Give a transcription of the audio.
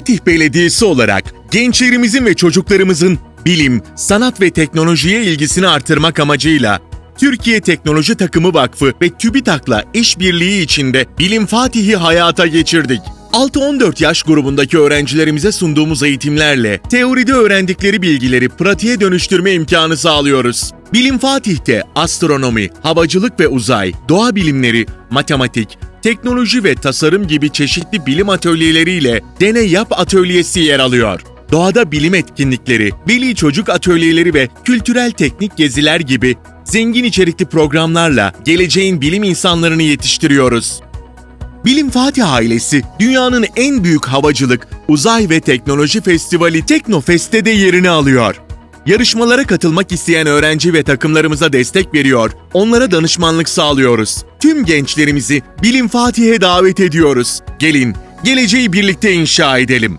Fatih Belediyesi olarak gençlerimizin ve çocuklarımızın bilim, sanat ve teknolojiye ilgisini artırmak amacıyla Türkiye Teknoloji Takımı Vakfı ve TÜBİTAK'la işbirliği içinde Bilim Fatih'i hayata geçirdik. 6-14 yaş grubundaki öğrencilerimize sunduğumuz eğitimlerle teoride öğrendikleri bilgileri pratiğe dönüştürme imkanı sağlıyoruz. Bilim Fatih'te astronomi, havacılık ve uzay, doğa bilimleri, matematik, teknoloji ve tasarım gibi çeşitli bilim atölyeleriyle Deney Yap Atölyesi yer alıyor. Doğada bilim etkinlikleri, veli çocuk atölyeleri ve kültürel teknik geziler gibi zengin içerikli programlarla geleceğin bilim insanlarını yetiştiriyoruz. Bilim Fatih ailesi dünyanın en büyük havacılık, uzay ve teknoloji festivali Teknofest'te de yerini alıyor. Yarışmalara katılmak isteyen öğrenci ve takımlarımıza destek veriyor, onlara danışmanlık sağlıyoruz. Tüm gençlerimizi Bilim Fatih'e davet ediyoruz. Gelin, geleceği birlikte inşa edelim.